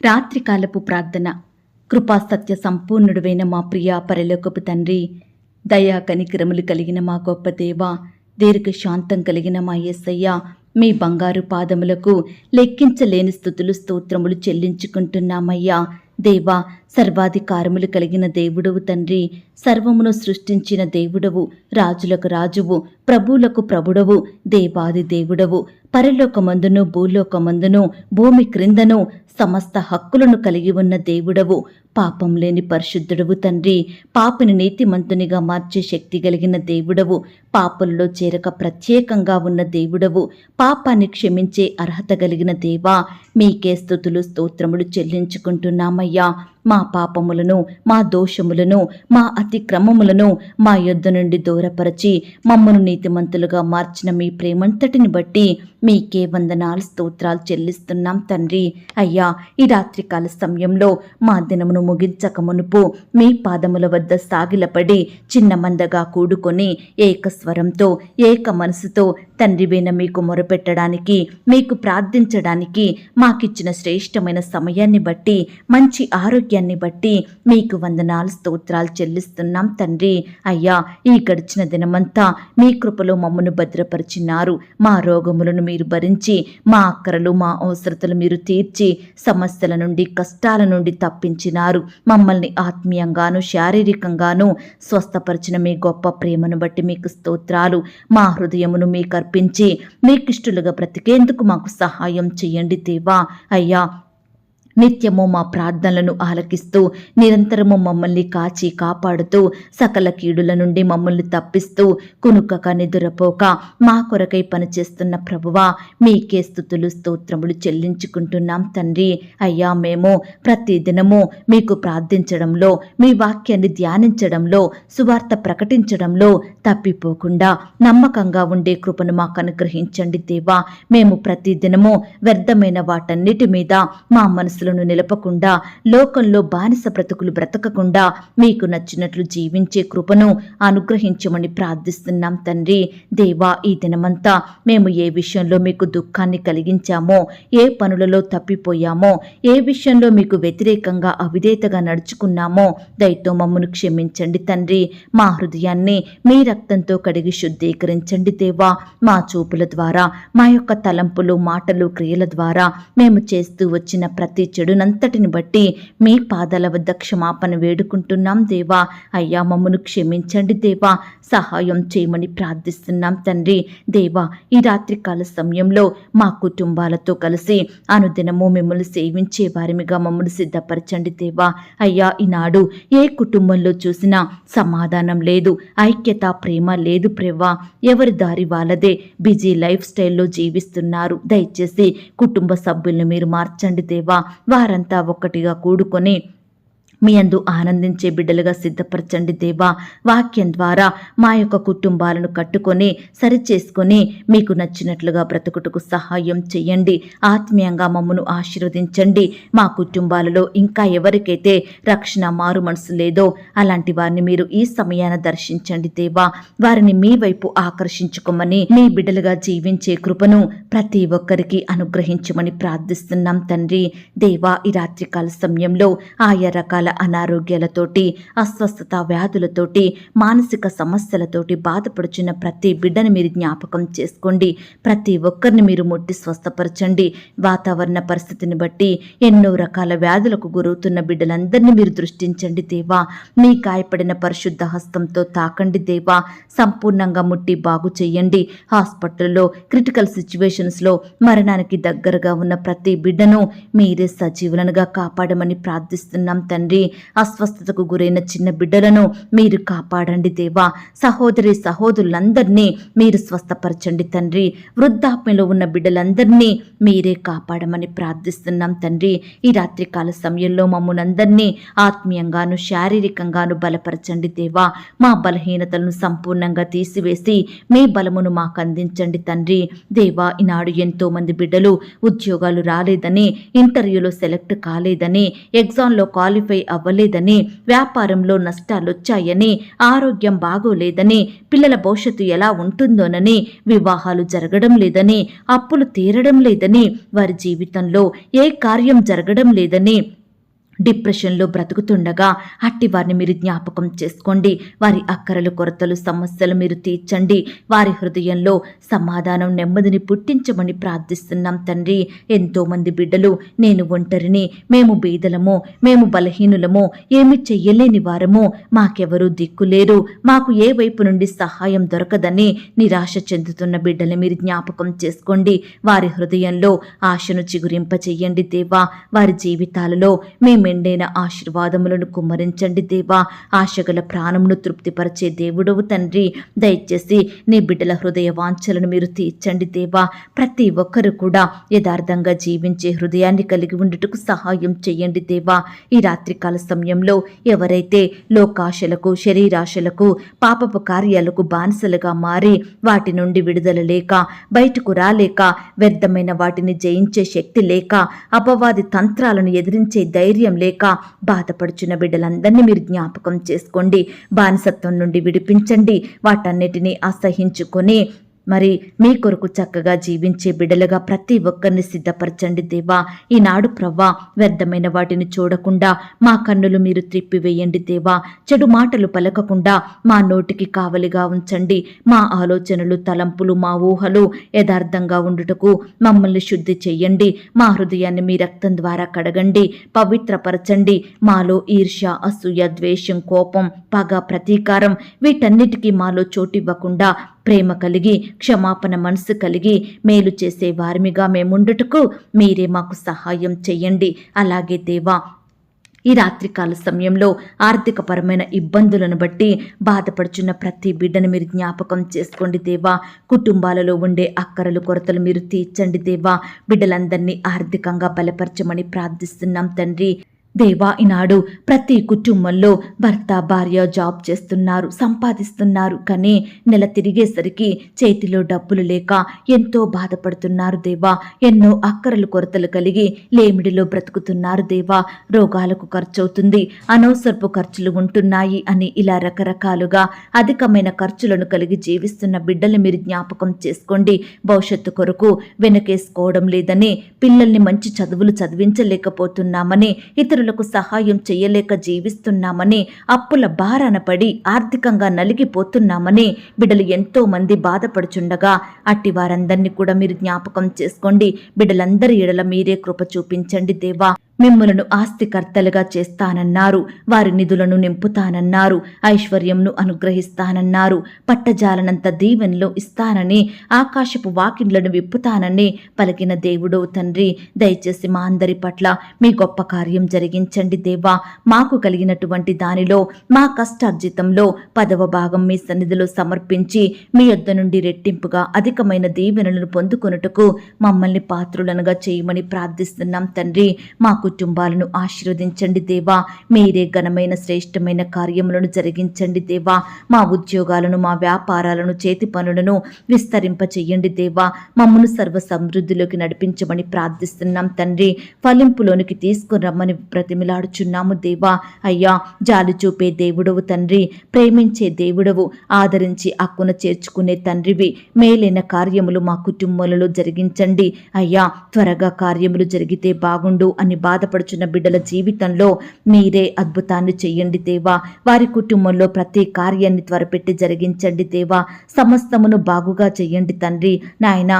రాత్రికాలపు ప్రార్థన. కృపా సత్య సంపూర్ణుడువైన మా ప్రియ పరలోకపు తండ్రి దయా కనిక్రములు కలిగిన మా గొప్ప దేవ దీర్ఘ శాంతం కలిగిన మా యేసయ్య మీ బంగారు పాదములకు లెక్కించలేని స్థుతులు స్తోత్రములు చెల్లించుకుంటున్నామయ్యా. దేవా సర్వాధికారములు కలిగిన దేవుడవు తండ్రి సర్వమును సృష్టించిన దేవుడవు రాజులకు రాజువు ప్రభువులకు ప్రభుడవు దేవాది దేవుడవు పరలోకమందును భూలోకమందును భూమి క్రిందను సమస్త హక్కులను కలిగి ఉన్న దేవుడవు పాపం లేని పరిశుద్ధుడవు తండ్రి పాపిని నీతిమంతునిగా మార్చే శక్తి కలిగిన దేవుడవు పాపల్లో చేరక ప్రత్యేకంగా ఉన్న దేవుడవు పాపాన్ని క్షమించే అర్హత కలిగిన దేవా మీకే స్థుతులు స్తోత్రములు చెల్లించుకుంటున్నామయ్యా. మా పాపములను మా దోషములను మా అతిక్రమములను మా యొద్ద నుండి దూరపరచి మమ్మను నీతిమంతులుగా మార్చిన మీ ప్రేమంతటిని బట్టి మీకే వందనాలు స్తోత్రాలు చెల్లిస్తున్నాం తండ్రి. అయ్యా ఈ రాత్రికాల సమయంలో మా దినమును ముగించక మునుపు మీ పాదముల వద్ద సాగిలపడి చిన్న మందగా కూడుకొని ఏక స్వరంతో ఏక మనసుతో తండ్రివైన మీకు మొరపెట్టడానికి మీకు ప్రార్థించడానికి మాకిచ్చిన శ్రేష్టమైన సమయాన్ని బట్టి మంచి ఆరోగ్యాన్ని బట్టి మీకు వందనాలు స్తోత్రాలు చెల్లిస్తున్నాం తండ్రి. అయ్యా ఈ గడిచిన దినమంతా మీ కృపలో మమ్మను భద్రపరిచినారు. మా రోగములను మీరు భరించి మా అక్కరలు మా అవసరతలు మీరు తీర్చి సమస్యల నుండి కష్టాల నుండి తప్పించినారు. మమ్మల్ని ఆత్మీయంగాను శారీరకంగాను స్వస్థపరిచిన మీ గొప్ప ప్రేమను బట్టి మీకు స్తోత్రాలు. మా హృదయమును మీ కర్ప అర్పించి మీకిష్టులుగా బ్రతికేందుకు మాకు సహాయం చేయండి దేవా. అయ్యా నిత్యము మా ప్రార్థనలను ఆలకిస్తూ నిరంతరము మమ్మల్ని కాచి కాపాడుతూ సకల కీడుల నుండి మమ్మల్ని తప్పిస్తూ కునుకక నిదురపోక మా కొరకై పనిచేస్తున్న ప్రభువా మీకే స్థుతులు స్తోత్రములు చెల్లించుకుంటున్నాం తండ్రి. అయ్యా మేము ప్రతి దినము మీకు ప్రార్థించడంలో మీ వాక్యాన్ని ధ్యానించడంలో సువార్త ప్రకటించడంలో తప్పిపోకుండా నమ్మకంగా ఉండే కృపను మాకు అనుగ్రహించండి దేవా. మేము ప్రతి దినము వ్యర్థమైన వాటన్నిటి మీద మా మనసు మనసులను నిలపకుండా లోకంలో బానిస బ్రతుకులు బ్రతకకుండా మీకు నచ్చినట్లు జీవించే కృపను అనుగ్రహించమని ప్రార్థిస్తున్నాం తండ్రి. దేవా ఈ దినమంతా మేము ఏ విషయంలో మీకు దుఃఖాన్ని కలిగించామో ఏ పనులలో తప్పిపోయామో ఏ విషయంలో మీకు వ్యతిరేకంగా అవిధేతగా నడుచుకున్నామో దయతో మమ్మను క్షమించండి తండ్రి. మా హృదయాన్ని మీ రక్తంతో కడిగి శుద్ధీకరించండి దేవా. మా చూపుల ద్వారా మా యొక్క తలంపులు మాటలు క్రియల ద్వారా మేము చేస్తూ వచ్చిన ప్రతి చెడునంతటిని బట్టి మీ పాదాల వద్ద క్షమాపణ వేడుకుంటున్నాం దేవా. అయ్యా మమ్మను క్షమించండి దేవా. సహాయం చేయమని ప్రార్థిస్తున్నాం తండ్రి. దేవా ఈ రాత్రికాల సమయంలో మా కుటుంబాలతో కలిసి అనుదినము మిమ్మల్ని సేవించే వారిమిగా మమ్మల్ని సిద్ధపరచండి దేవా. అయ్యా ఈనాడు ఏ కుటుంబంలో చూసినా సమాధానం లేదు ఐక్యత ప్రేమ లేదు ప్రేవా ఎవరి దారి వాళ్ళదే బిజీ లైఫ్ స్టైల్లో జీవిస్తున్నారు. దయచేసి కుటుంబ సభ్యులను మీరు మార్చండి దేవా. వారంతా ఒక్కటిగా కూడుకొని మీ అందు ఆనందించే బిడ్డలుగా సిద్ధపరచండి దేవా. వాక్యం ద్వారా మా యొక్క కుటుంబాలను కట్టుకొని సరిచేసుకొని మీకు నచ్చినట్లుగా బ్రతుకుటకు సహాయం చేయండి. ఆత్మీయంగా మమ్మను ఆశీర్వదించండి. మా కుటుంబాలలో ఇంకా ఎవరికైతే రక్షణ మారు మనసు లేదో అలాంటి వారిని మీరు ఈ సమయాన దర్శించండి దేవా. వారిని మీ వైపు ఆకర్షించుకోమని మీ బిడ్డలుగా జీవించే కృపను ప్రతి ఒక్కరికి అనుగ్రహించమని ప్రార్థిస్తున్నాం తండ్రి. దేవా ఈ రాత్రికాల సమయంలో ఆయా రకాల అనారోగ్యాలతోటి అస్వస్థత వ్యాధులతోటి మానసిక సమస్యలతోటి బాధపడుచున్న ప్రతి బిడ్డని మీరు జ్ఞాపకం చేసుకోండి. ప్రతి ఒక్కరిని మీరు ముట్టి స్వస్థపరచండి. వాతావరణ పరిస్థితిని బట్టి ఎన్నో రకాల వ్యాధులకు గురవుతున్న బిడ్డలందరినీ మీరు దృష్టించండి దేవా. మీ గాయపడిన పరిశుద్ధ హస్తంతో తాకండి దేవా. సంపూర్ణంగా ముట్టి బాగు చేయండి. హాస్పిటల్లో క్రిటికల్ సిచ్యువేషన్స్లో మరణానికి దగ్గరగా ఉన్న ప్రతి బిడ్డను మీరే సజీవులనుగా కాపాడమని ప్రార్థిస్తున్నాం తండ్రి. అస్వస్థతకు గురైన చిన్న బిడ్డలను మీరు కాపాడండి దేవా. సహోదరి సహోదరులందరినీ మీరు స్వస్థపరచండి తండ్రి. వృద్ధాప్యంలో ఉన్న బిడ్డలందరినీ మీరే కాపాడమని ప్రార్థిస్తున్నాం తండ్రి. ఈ రాత్రికాల సమయంలో మమ్మల్నందరినీ ఆత్మీయంగాను శారీరకంగాను బలపరచండి దేవా. మా బలహీనతలను సంపూర్ణంగా తీసివేసి మీ బలమును మాకు అందించండి తండ్రి. దేవా ఈనాడు ఎంతో మంది బిడ్డలు ఉద్యోగాలు రాలేదని ఇంటర్వ్యూలో సెలెక్ట్ కాలేదని ఎగ్జామ్లో క్వాలిఫై అవ్వలేదని వ్యాపారంలో నష్టాలొచ్చాయని ఆరోగ్యం బాగోలేదని పిల్లల భవిష్యత్తు ఎలా ఉంటుందోనని వివాహాలు జరగడం లేదని అప్పులు తీరడం లేదని వారి జీవితంలో ఏ కార్యం జరగడం లేదని డిప్రెషన్లో బ్రతుకుతుండగా అట్టి వారిని మీరు జ్ఞాపకం చేసుకోండి. వారి అక్కరలు కొరతలు సమస్యలు మీరు తీర్చండి. వారి హృదయంలో సమాధానం నెమ్మదిని పుట్టించమని ప్రార్థిస్తున్నాం తండ్రి. ఎంతోమంది బిడ్డలు నేను ఒంటరిని మేము బీదలము మేము బలహీనులము ఏమి చెయ్యలేని వారము మాకెవరూ దిక్కులేరు మాకు ఏ వైపు నుండి సహాయం దొరకదని నిరాశ చెందుతున్న బిడ్డలు మీరు జ్ఞాపకం చేసుకోండి. వారి హృదయంలో ఆశను చిగురింపచేయండి దేవా. వారి జీవితాలలో మేము మెండైన ఆశీర్వాదములను కుమ్మరించండి దేవా. ఆశగల ప్రాణమును తృప్తిపరిచే దేవుడవు తండ్రి. దయచేసి నీ బిడ్డల హృదయ వాంఛలను మీరు తీర్చండి దేవా. ప్రతి ఒక్కరు కూడా యథార్థంగా జీవించే హృదయాన్ని కలిగి ఉండుటకు సహాయం చేయండి దేవా. ఈ రాత్రికాల సమయంలో ఎవరైతే లోకాశలకు శరీరాశలకు పాపపు కార్యాలకు బానిసలుగా మారి వాటి నుండి విడుదల లేక బయటకు రాలేక వ్యర్థమైన వాటిని జయించే శక్తి లేక అపవాది తంత్రాలను ఎదిరించే ధైర్యం లేక బాధపడుచున్న బిడ్డలందరినీ మీరు జ్ఞాపకం చేసుకోండి. బానిసత్వం నుండి విడిపించండి. వాటన్నిటినీ అసహించుకొని మరి మీ కొరకు చక్కగా జీవించే బిడ్డలుగా ప్రతి ఒక్కరిని సిద్ధపరచండి దేవా. ఈనాడు ప్రవ్వా వ్యర్థమైన వాటిని చూడకుండా మా కన్నులు మీరు త్రిప్పివేయండి దేవా. చెడు మాటలు పలకకుండా మా నోటికి కావలిగా ఉంచండి. మా ఆలోచనలు తలంపులు మా ఊహలు యథార్థంగా ఉండుటకు మమ్మల్ని శుద్ధి చెయ్యండి. మా హృదయాన్ని మీ రక్తం ద్వారా కడగండి. పవిత్రపరచండి. మాలో ఈర్ష్య అసూయ ద్వేషం కోపం పగ ప్రతీకారం వీటన్నిటికీ మాలో చోటివ్వకుండా ప్రేమ కలిగి క్షమాపణ మనసు కలిగి మేలు చేసే వారిమిగా మేముండుటకు మీరే మాకు సహాయం చెయ్యండి అలాగే దేవా ఈ రాత్రికాల సమయంలో ఆర్థికపరమైన ఇబ్బందులను బట్టి బాధపడుచున్న ప్రతి బిడ్డను మీరు జ్ఞాపకం చేసుకోండి దేవా. కుటుంబాలలో ఉండే అక్కరలు కొరతలు మీరు తీర్చండి దేవా. బిడ్డలందరినీ ఆర్థికంగా బలపరచమని ప్రార్థిస్తున్నాం తండ్రి. దేవా ఈనాడు ప్రతి కుటుంబంలో భర్త భార్య జాబ్ చేస్తున్నారు సంపాదిస్తున్నారు. కానీ నెల తిరిగేసరికి చేతిలో డబ్బులు లేక ఎంతో బాధపడుతున్నారు దేవా. ఎన్నో అక్కరలు కొరతలు కలిగి లేమిడిలో బ్రతుకుతున్నారు దేవా. రోగాలకు ఖర్చవుతుంది అనవసరపు ఖర్చులు ఉంటున్నాయి అని ఇలా రకరకాలుగా అధికమైన ఖర్చులను కలిగి జీవిస్తున్న బిడ్డలు మీరు జ్ఞాపకం చేసుకోండి. భవిష్యత్తు కొరకు వెనకేసుకోవడం లేదని పిల్లల్ని మంచి చదువులు చదివించలేకపోతున్నామని ఇతరులు ఇతరులకు సహాయం చేయలేక జీవిస్తున్నామని అప్పుల భారాన పడి ఆర్థికంగా నలిగిపోతున్నామని బిడ్డలు ఎంతో మంది బాధపడుచుండగా అట్టి వారందరినీ కూడా మీరు జ్ఞాపకం చేసుకోండి. బిడ్డలందరి ఎడల మీరే కృప చూపించండి దేవా. మిమ్మలను ఆస్తికర్తలుగా చేస్తానన్నారు. వారి నిధులను నింపుతానన్నారు. ఐశ్వర్యంను అనుగ్రహిస్తానన్నారు. పట్టజాలనంత దీవెనలు ఇస్తానని ఆకాశపు వాకిండ్లను విప్పుతానని పలికిన దేవుడో తండ్రి దయచేసి మా అందరి పట్ల మీ గొప్ప కార్యం జరిగించండి దేవా. మాకు కలిగినటువంటి దానిలో మా కష్టార్జితంలో పదవ భాగం మీ సన్నిధిలో సమర్పించి మీ యొద్ద నుండి రెట్టింపుగా అధికమైన దీవెనలను పొందుకొనుటకు మమ్మల్ని పాత్రులనుగా చేయమని ప్రార్థిస్తున్నాం తండ్రి. మాకు కుటుంబాలను ఆశీర్వదించండి దేవా. మీరే ఘనమైన శ్రేష్టమైన కార్యములను జరిగించండి దేవా. మా ఉద్యోగాలను మా వ్యాపారాలను చేతి పనులను విస్తరింపచేయండి దేవా. మమ్మను సర్వ సమృద్ధిలోకి నడిపించమని ప్రార్థిస్తున్నాం తండ్రి. ఫలింపులోనికి తీసుకుని రమ్మని బ్రతిమిలాడుచున్నాము దేవా. అయ్యా జాలి చూపే దేవుడవు తండ్రి. ప్రేమించే దేవుడవు. ఆదరించి అక్కున చేర్చుకునే తండ్రివి. మేలైన కార్యములు మా కుటుంబాలలో జరిగించండి. అయ్యా త్వరగా కార్యములు జరిగితే బాగుండు అని బాధపడుచున్న బిడ్డల జీవితంలో మీరే అద్భుతాన్ని చెయ్యండి దేవా. వారి కుటుంబంలో ప్రతి కార్యాన్ని త్వరపెట్టి జరిగించండి దేవా. సమస్తమును బాగుగా చెయ్యండి తండ్రి. నాయనా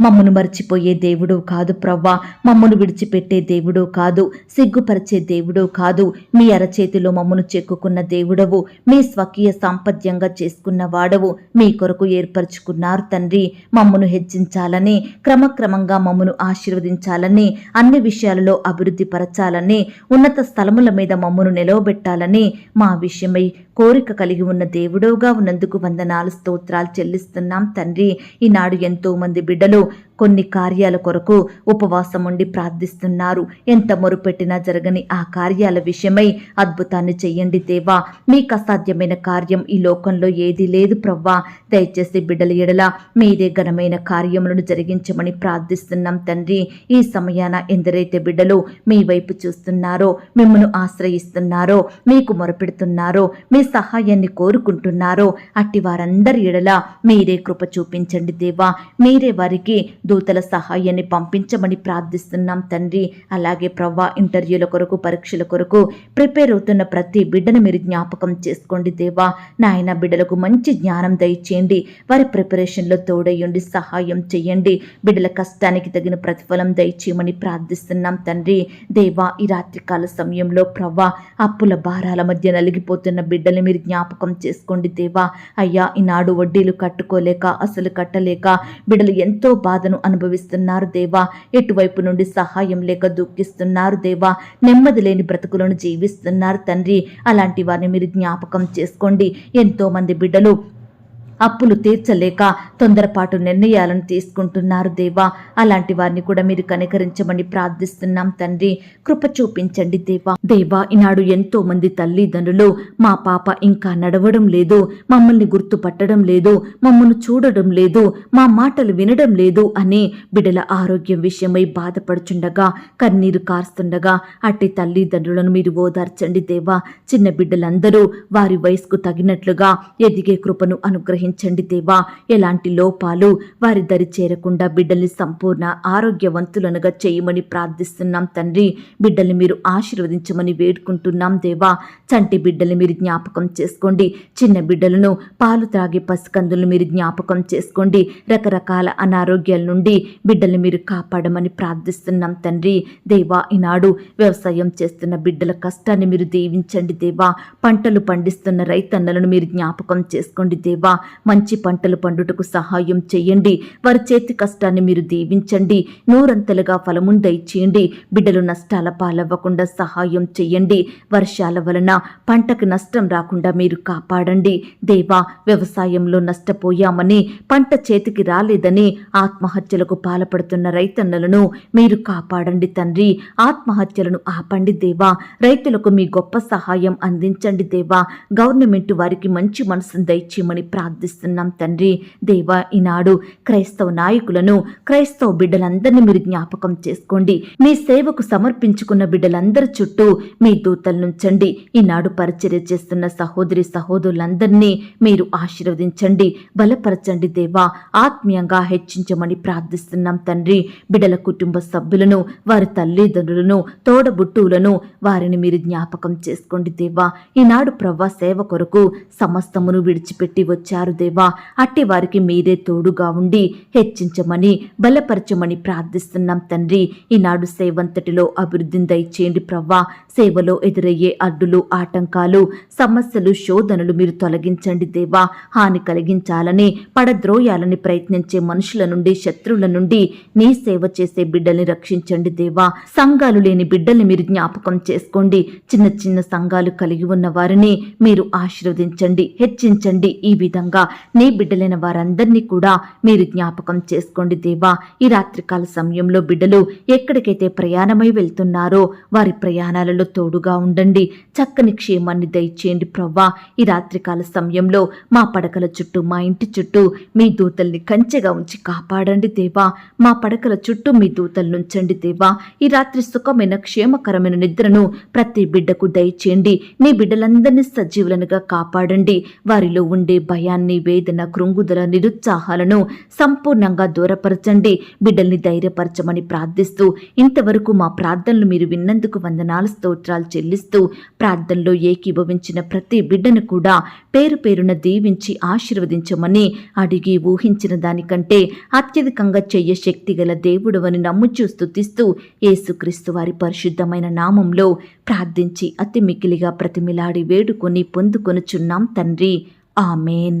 మమ్మను మర్చిపోయే దేవుడు కాదు ప్రవ్వా. మమ్మను విడిచిపెట్టే దేవుడు కాదు. సిగ్గుపరిచే దేవుడు కాదు. మీ అరచేతిలో మమ్మను చెక్కుకున్న దేవుడవు. మీ స్వకీయ సాంపద్యంగా చేసుకున్న వాడవు. మీ కొరకు ఏర్పరచుకున్నారు తండ్రి. మమ్మను హెచ్చించాలని క్రమక్రమంగా మమ్మను ఆశీర్వదించాలని అన్ని విషయాలలో అభివృద్ధి పరచాలని ఉన్నత స్థలముల మీద మమ్మను నిలవబెట్టాలని మా విషయమై కోరిక కలిగి ఉన్న దేవుడవుగా ఉన్నందుకు వందనాలు స్తోత్రాలు చెల్లిస్తున్నాం తండ్రి. ఈనాడు ఎంతో మంది బిడ్డలు కొన్ని కార్యాల కొరకు ఉపవాసం ఉండి ప్రార్థిస్తున్నారు. ఎంత మొరుపెట్టినా జరగని ఆ కార్యాల విషయమై అద్భుతాన్ని చెయ్యండి దేవా. మీకు అసాధ్యమైన కార్యం ఈ లోకంలో ఏదీ లేదు ప్రవ్వా. దయచేసి బిడ్డల ఎడల మీరే ఘనమైన కార్యములను జరిగించమని ప్రార్థిస్తున్నాం తండ్రి. ఈ సమయాన ఎందరైతే బిడ్డలు మీ వైపు చూస్తున్నారో మిమ్మల్ని ఆశ్రయిస్తున్నారో మీకు మొరపెడుతున్నారో మీ సహాయాన్ని కోరుకుంటున్నారో అట్టి వారందరి ఎడల మీరే కృప చూపించండి దేవా. మీరే వారికి దూతల సహాయాన్ని పంపించమని ప్రార్థిస్తున్నాం తండ్రి. అలాగే ప్రవ్వా ఇంటర్వ్యూల కొరకు పరీక్షల కొరకు ప్రిపేర్ అవుతున్న ప్రతి బిడ్డను మీరు జ్ఞాపకం చేసుకోండి దేవా. నాయన బిడ్డలకు మంచి జ్ఞానం దయచేయండి. వారి ప్రిపరేషన్లో తోడయ్యండి సహాయం చేయండి. బిడ్డల కష్టానికి తగిన ప్రతిఫలం దయచేయమని ప్రార్థిస్తున్నాం తండ్రి. దేవా ఈ రాత్రికాల సమయంలో ప్రవ్వా అప్పుల భారాల మధ్య నలిగిపోతున్న బిడ్డల్ని మీరు జ్ఞాపకం చేసుకోండి దేవా. అయ్యా ఈనాడు వడ్డీలు కట్టుకోలేక అసలు కట్టలేక బిడ్డలు ఎంతో బాధను అనుభవిస్తున్నారు దేవా. ఎటువైపు నుండి సహాయం లేక దుఃఖిస్తున్నారు దేవా. నెమ్మది లేని బ్రతుకులను జీవిస్తున్నారు తండ్రి. అలాంటి వారిని మీరు జ్ఞాపకం చేసుకోండి. ఎంతో మంది బిడ్డలు అప్పులు తీర్చలేక తొందరపాటు నిర్ణయాలను తీసుకుంటున్నారు దేవా. అలాంటి వారిని కూడా మీరు కనికరించమని ప్రార్థిస్తున్నాం తండ్రి. కృప చూపించండి దేవా. దేవా ఈనాడు ఎంతో మంది తల్లిదండ్రులు మా పాప ఇంకా నడవడం లేదు మమ్మల్ని గుర్తుపట్టడం లేదు మమ్మల్ని చూడడం లేదు మా మాటలు వినడం లేదు అని బిడల ఆరోగ్యం విషయమై బాధపడుచుండగా కన్నీరు కారుస్తుండగా అట్టి తల్లిదండ్రులను మీరు ఓదార్చండి దేవా. చిన్న బిడ్డలందరూ వారి వయసుకు తగినట్లుగా ఎదిగే కృపను అనుగ్రహించండి. దేవా. ఎలాంటి లోపాలు వారి దరి చేరకుండా బిడ్డల్ని సంపూర్ణ ఆరోగ్యవంతులనుగా చేయమని ప్రార్థిస్తున్నాం తండ్రి. బిడ్డల్ని మీరు ఆశీర్వదించమని వేడుకుంటున్నాం దేవా. చంటి బిడ్డల్ని మీరు జ్ఞాపకం చేసుకోండి. చిన్న బిడ్డలను పాలు త్రాగే పసికందులను మీరు జ్ఞాపకం చేసుకోండి. రకరకాల అనారోగ్యాల నుండి బిడ్డల్ని మీరు కాపాడమని ప్రార్థిస్తున్నాం తండ్రి. దేవా ఈనాడు వ్యవసాయం చేస్తున్న బిడ్డల కష్టాన్ని మీరు దీవించండి దేవా. పంటలు పండిస్తున్న రైతన్నలను మీరు జ్ఞాపకం చేసుకోండి దేవా. మంచి పంటలు పండుటకు సహాయం చేయండి. వారి చేతి కష్టాన్ని మీరు దీవించండి. నూరంతలుగా ఫలమును ఇచ్చేయండి బిడ్డలు నష్టాల పాలవ్వకుండా సహాయం చేయండి. వర్షాల వలన పంటకు నష్టం రాకుండా మీరు కాపాడండి. దేవా వ్యవసాయంలో నష్టపోయామని పంట చేతికి రాలేదని ఆత్మహత్యలకు పాల్పడుతున్న రైతన్నలను మీరు కాపాడండి తండ్రి. ఆత్మహత్యలను ఆపండి దేవా. రైతులకు మీ గొప్ప సహాయం అందించండి దేవా. గవర్నమెంట్ వారికి మంచి మనసును దయచేయమని ప్రార్థిస్తున్నాం తండ్రి. దేవా ఈనాడు క్రైస్తవ నాయకులను క్రైస్తవ బిడ్డలందరినీ మీరు జ్ఞాపకం చేసుకోండి. మీ సేవకు సమర్పించుకున్న బిడ్డలందరి చుట్టూ మీ దూతలు నుంచండి. ఈనాడు పరిచర్య చేస్తున్న సహోదరి సహోదరులందరినీ మీరు ఆశీర్వదించండి. బలపరచండి దేవా. ఆత్మీయంగా హెచ్చించమని ప్రార్థిస్తున్నాం తండ్రి. బిడ్డల కుటుంబ సభ్యులను వారి తల్లిదండ్రులను తోడబుట్టువులను వారిని మీరు జ్ఞాపకం చేసుకోండి దేవా. ఈనాడు ప్రవ్వా సేవ కొరకు సమస్తమును విడిచిపెట్టి వచ్చారు దేవా అట్టి వారికి మీరే తోడుగా ఉండి హెచ్చించమని బలపరచమని ప్రార్థిస్తున్నాం తండ్రి. ఈనాడు సేవంతటిలో అభివృద్ధిని దయచేయండి ప్రవ్వా. సేవలో ఎదురయ్యే అడ్డులు ఆటంకాలు సమస్యలు శోధనలు మీరు తొలగించండి దేవా. హాని కలిగించాలని పడద్రోయాలని ప్రయత్నించే మనుషుల నుండి శత్రువుల నుండి నీ సేవ చేసే బిడ్డల్ని రక్షించండి దేవా. సంఘాలు లేని బిడ్డల్ని మీరు జ్ఞాపకం చేసుకోండి. చిన్న చిన్న సంఘాలు కలిగి ఉన్న వారిని మీరు ఆశీర్వదించండి హెచ్చించండి ఈ విధంగా. నీ బిడ్డలైన వారందరినీ కూడా మీరు జ్ఞాపకం చేసుకోండి దేవా. ఈ రాత్రికాల సమయంలో బిడ్డలు ఎక్కడికైతే ప్రయాణమై వెళ్తున్నారో వారి ప్రయాణాలలో తోడుగా ఉండండి. చక్కని క్షేమాన్ని దయచేయండి ప్రవ్వా. ఈ రాత్రికాల సమయంలో మా పడకల చుట్టూ మా ఇంటి చుట్టూ మీ దూతల్ని కంచెగా ఉంచి కాపాడండి దేవా. మా పడకల చుట్టూ మీ దూతలు నుంచండి దేవా. ఈ రాత్రి సుఖమైన క్షేమకరమైన నిద్రను ప్రతి బిడ్డకు దయచేయండి. నీ బిడ్డలందరినీ సజీవులనుగా కాపాడండి. వారిలో ఉండే భయాన్ని వేదన కృంగుదల నిరుత్సాహాలను సంపూర్ణంగా దూరపరచండి. బిడ్డల్ని ధైర్యపరచమని ప్రార్థిస్తూ ఇంతవరకు మా ప్రార్థనలు మీరు విన్నందుకు వందనాలు స్తోత్రాలు చెల్లిస్తూ ప్రార్థనలో ఏకీభవించిన ప్రతి బిడ్డను కూడా పేరు పేరున దీవించి ఆశీర్వదించమని అడిగి ఊహించిన దానికంటే అత్యధికంగా చెయ్య శక్తి గల దేవుడవని నమ్ముచూ స్థుతిస్తూ యేసుక్రీస్తు వారి పరిశుద్ధమైన నామంలో ప్రార్థించి అతి మిక్కిలిగా ప్రతిమిలాడి వేడుకొని పొందుకొనుచున్నాం తండ్రి. ఆమెన్.